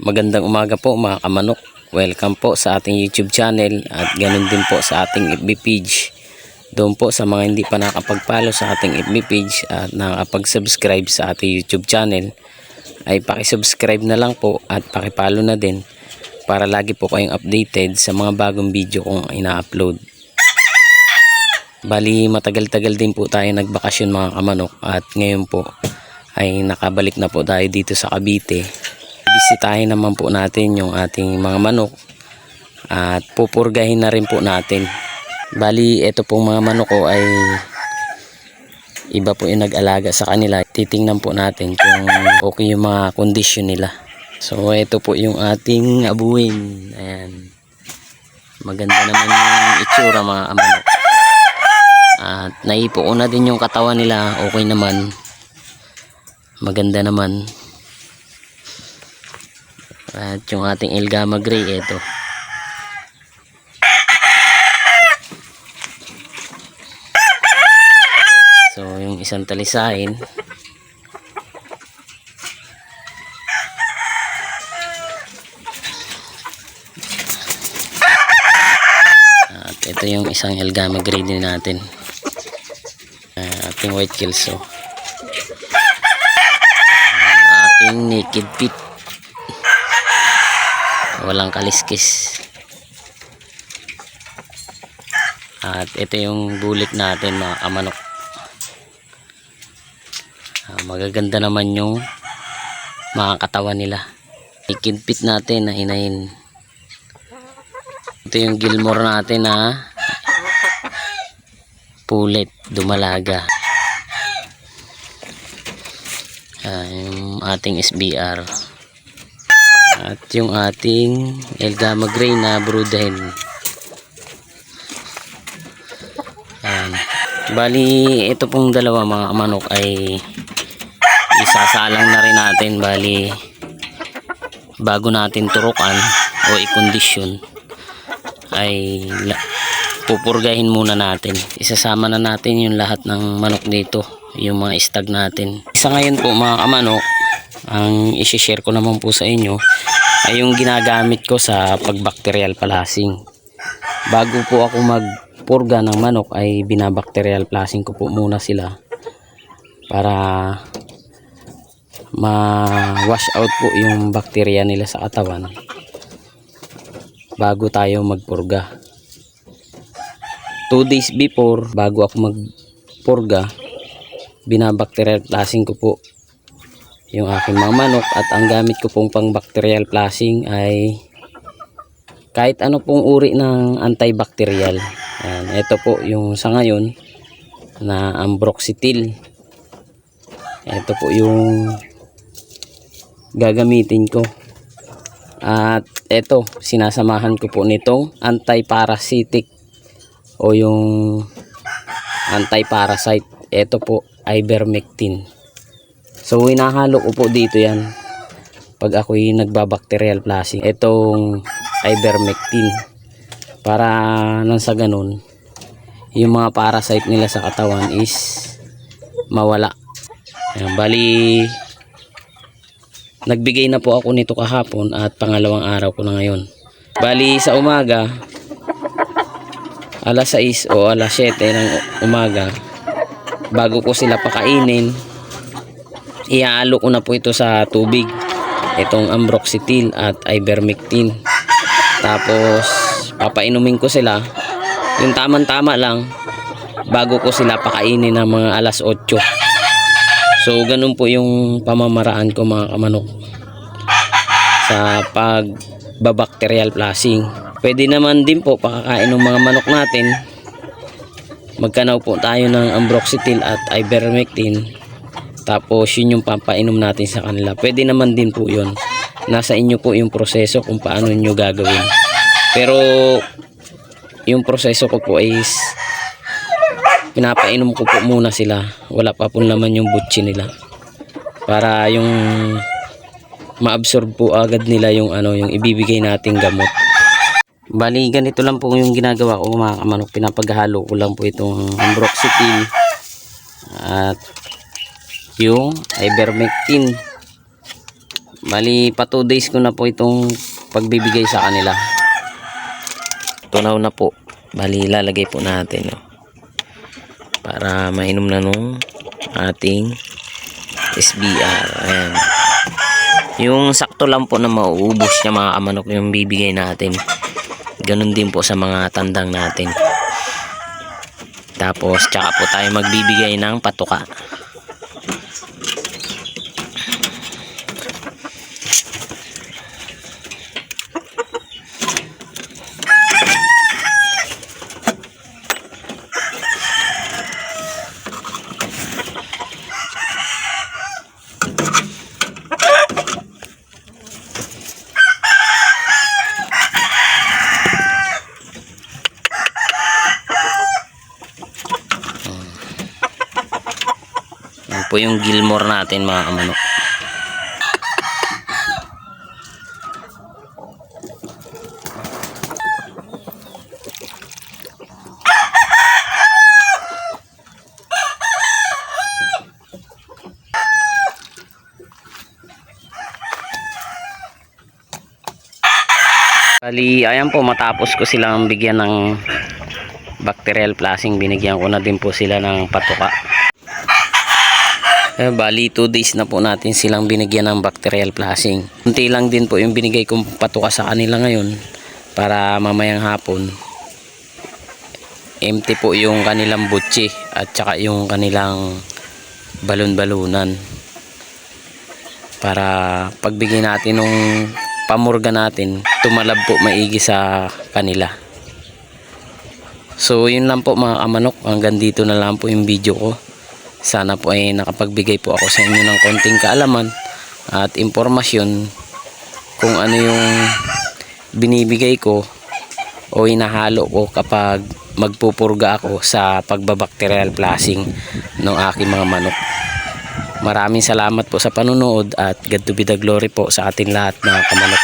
Magandang umaga po mga kamanok. Welcome po sa ating YouTube channel at ganun din po sa ating FB page. Doon po sa mga hindi pa nakapagpalo sa ating FB page at nakapag-subscribe sa ating YouTube channel ay pakisubscribe na lang po at pakipalo na din para lagi po kayong updated sa mga bagong video kong ina-upload. Bali matagal-tagal din po tayo nagbakasyon mga kamanok at ngayon po ay nakabalik na po tayo dito sa Cavite. Bisitahin naman po natin yung ating mga manok at pupurgahin na rin po natin. Bali ito pong mga manok ko ay iba po yung nag-alaga sa kanila. Titingnan po natin kung okay yung mga kondisyon nila. So ito po yung ating abuin. Ayan. Maganda naman yung itsura mga manok. At naipo na din yung katawan nila. Okay naman. Maganda naman. At yung ating Elgama Gray, ito. So, yung isang talisain. At ito yung isang Elgama Gray din natin. Ah, ating white kilso. Ang ating naked pit. Walang kaliskis. At ito yung bulik natin mga kamanok. Ah, magaganda naman yung mga katawan nila. Naked pit natin na hinahin. Ito yung Gilmore natin na pulit, dumalaga. Ah, yung ating SBR. At yung ating Elgama Gray na broodhen. Ayan. Bali, ito pong dalawa mga manok ay isasalang na rin natin. Bali, bago natin turukan o i-condition ay pupurgahin muna natin. Isasama na natin yung lahat ng manok dito. Yung mga stag natin. Isa ngayon po mga kamanok, ang isi-share ko naman po sa inyo ay yung ginagamit ko sa pagbacterial palasing. Bago po ako magpurga ng manok ay binabacterial palasing ko po muna sila para ma-wash out po yung bacteria nila sa katawan bago tayo magpurga. 2 days before, bago ako magpurga, binabacterial flushing ko po yung aking mga manok at ang gamit ko pong pang bacterial flushing ay kahit ano pong uri ng antibacterial. Ayan, ito po yung sa ngayon na ambroxetil. Ito po yung gagamitin ko. At ito, sinasamahan ko po nitong anti-parasitic o yung anti-parasite. Ito po, ivermectin. So, hinahalo ko po dito yan pag ako'y nagbabacterial flushing. Itong ivermectin. Para nang sa ganun, yung mga parasite nila sa katawan is mawala. Ayan, bali, Nagbigay na po ako nito kahapon at pangalawang araw ko na ngayon. Bali sa umaga, alas 6 o alas 7 ng umaga, bago ko sila pakainin, ihaalo ko na po ito sa tubig. Itong ambroxetil at ivermectin. Tapos, papainumin ko sila. Yung tamang-tama lang, bago ko sila pakainin ng mga alas 8. So, ganun po yung pamamaraan ko mga kamanok sa pagbabacterial flushing. Pwede naman din po pakakain ng mga manok natin. Magkanaw po tayo ng ambroxetil at ivermectin. Tapos yun yung papainom natin sa kanila. Pwede naman din po yun. Nasa inyo po yung proseso kung paano nyo gagawin. Pero yung proseso ko po is pinapainom ko po muna sila wala pa po naman yung butchi nila para yung ma-absorb po agad nila yung ano yung ibibigay nating gamot bali ganito lang po yung ginagawa ko mga kamanok pinapaghalo ko lang po itong ambroxetin at yung ivermectin Bali, pa 2 days ko na po itong pagbibigay sa kanila. Tunaw na po. Bali, lalagay po natin. No? Para mainom na nung ating SBR. Ayan. Yung sakto lang po na mauubos niya mga kamanok yung bibigay natin. Ganun din po sa mga tandang natin. Tapos, tsaka po tayo magbibigay ng patuka. Po yung Gilmore natin mga kamanok. Bali, ayan po, matapos ko silang bigyan ng bacterial flushing, binigyan ko na din po sila ng patuka. Eh, bali, 2 days na po natin silang binigyan ng bacterial flushing. Kunti lang din po yung binigay kong patuka sa kanila ngayon para mamayang hapon. Empty po yung kanilang butchi at saka yung kanilang balon-balunan. Para pagbigay natin ng pamurga natin, tumalab po maigi sa kanila. So yun lang po mga kamanok, hanggang dito na lang po yung video ko. Sana po ay nakapagbigay po ako sa inyo ng konting kaalaman at impormasyon kung ano yung binibigay ko o hinahalo ko kapag magpupurga ako sa pagbabacterial flushing ng aking mga manok. Maraming salamat po sa panunood at God to be the glory po sa ating lahat mga kamanok.